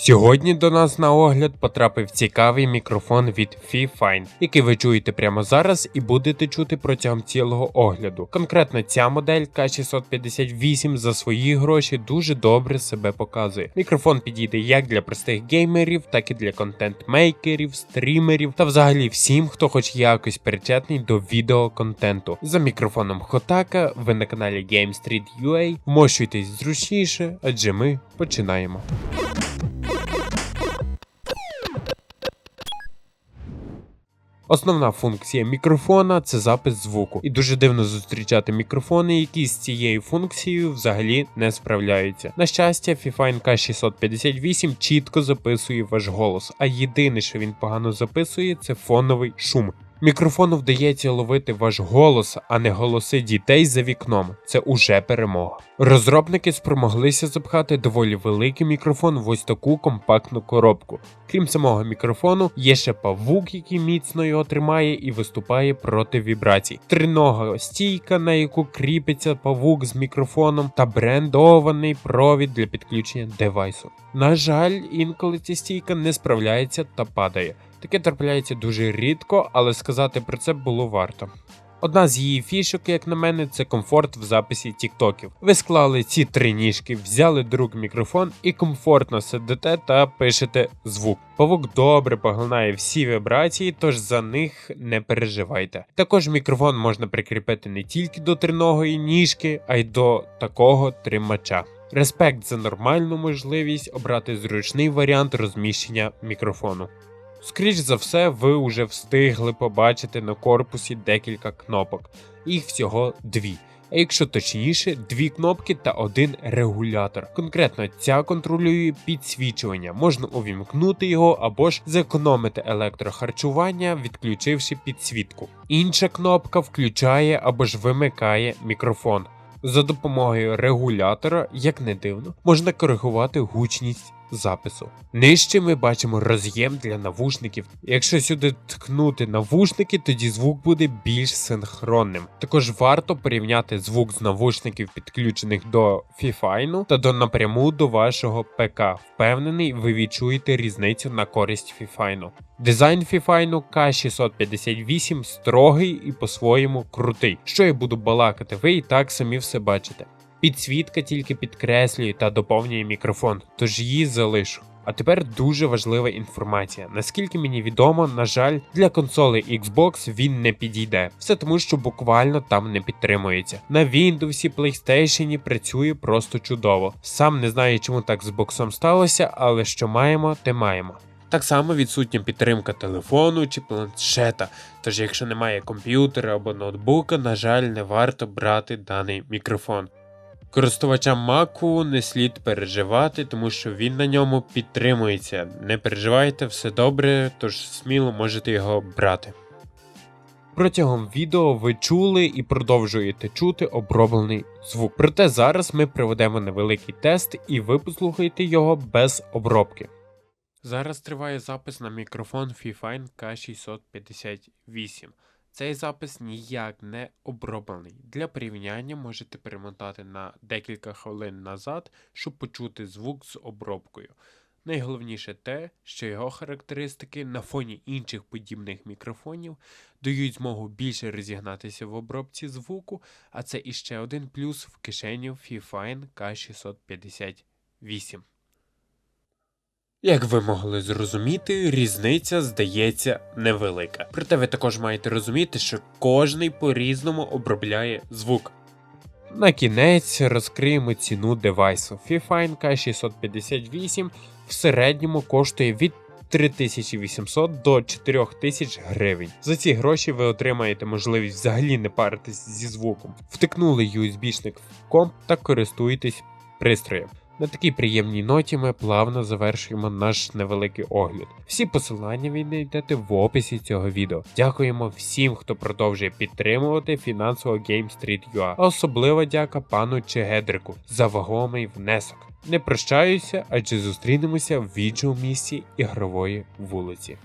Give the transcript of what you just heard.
Сьогодні до нас на огляд потрапив цікавий мікрофон від FeeFine, який ви чуєте прямо зараз і будете чути протягом цілого огляду. Конкретно ця модель K658 за свої гроші дуже добре себе показує. Мікрофон підійде як для простих геймерів, так і для контент-мейкерів, стрімерів та взагалі всім, хто хоч якось причетний до відеоконтенту. За мікрофоном Хотака ви на каналі Game Street UA. Вмощуйтесь зручніше, адже ми починаємо. Основна функція мікрофона це запис звуку, і дуже дивно зустрічати мікрофони, які з цією функцією взагалі не справляються. На щастя, Fifine K658 чітко записує ваш голос, а єдине, що він погано записує, це фоновий шум. Мікрофону вдається ловити ваш голос, а не голоси дітей за вікном. Це уже перемога. Розробники спромоглися запхати доволі великий мікрофон в ось таку компактну коробку. Крім самого мікрофону, є ще павук, який міцно його тримає і виступає проти вібрацій. Тринога стійка, на яку кріпиться павук з мікрофоном, та брендований провід для підключення девайсу. На жаль, інколи ця стійка не справляється та падає. Таке трапляється дуже рідко, але сказати про це було варто. Одна з її фішок, як на мене, це комфорт в записі тіктоків. Ви склали ці три ніжки, взяли друг мікрофон і комфортно сидите та пишете звук. Павук добре поглинає всі вібрації, тож за них не переживайте. Також мікрофон можна прикріпити не тільки до триногої ніжки, а й до такого тримача. Респект за нормальну можливість обрати зручний варіант розміщення мікрофону. Скоріш за все, ви вже встигли побачити на корпусі декілька кнопок, їх всього дві. А якщо точніше, дві кнопки та один регулятор. Конкретно ця контролює підсвічування, можна увімкнути його або ж зекономити електрохарчування, відключивши підсвітку. Інша кнопка включає або ж вимикає мікрофон. За допомогою регулятора, як не дивно, можна коригувати гучність запису. Нижче ми бачимо роз'єм для навушників. Якщо сюди ткнути навушники, тоді звук буде більш синхронним. Також варто порівняти звук з навушників, підключених до Fifine та до напряму до вашого ПК. Впевнений, ви відчуєте різницю на користь Fifine. Дизайн Fifine K658 строгий і по-своєму крутий. Що я буду балакати, ви і так самі все бачите. Підсвітка тільки підкреслює та доповнює мікрофон, тож її залишу. А тепер дуже важлива інформація. Наскільки мені відомо, на жаль, для консолей Xbox він не підійде. Все тому, що буквально там не підтримується. На Windows, PlayStation працює просто чудово. Сам не знаю, чому так з боксом сталося, але що маємо, те маємо. Так само відсутня підтримка телефону чи планшета. Тож, якщо немає комп'ютера або ноутбука, на жаль, не варто брати даний мікрофон. Користувачам Маку не слід переживати, тому що він на ньому підтримується. Не переживайте, все добре, тож сміло можете його брати. Протягом відео ви чули і продовжуєте чути оброблений звук. Проте зараз ми проведемо невеликий тест і ви послухаєте його без обробки. Зараз триває запис на мікрофон Fifine K658. Цей запис ніяк не оброблений. Для порівняння можете перемотати на декілька хвилин назад, щоб почути звук з обробкою. Найголовніше те, що його характеристики на фоні інших подібних мікрофонів дають змогу більше розігнатися в обробці звуку, а це іще один плюс в кишеню Fifine K658. Як ви могли зрозуміти, різниця здається невелика. Проте ви також маєте розуміти, що кожний по-різному обробляє звук. На кінець розкриємо ціну девайсу. Fifine K658 в середньому коштує від 3800 до 4000 гривень. За ці гроші ви отримаєте можливість взагалі не паритись зі звуком. Втикнули USB-шник в комп та користуєтесь пристроєм. На такій приємній ноті ми плавно завершуємо наш невеликий огляд. Всі посилання ви знайдете в описі цього відео. Дякуємо всім, хто продовжує підтримувати фінансово Game Street UA. А особлива дяка пану Чегедрику за вагомий внесок. Не прощаюся, адже зустрінемося в відеомісці ігрової вулиці.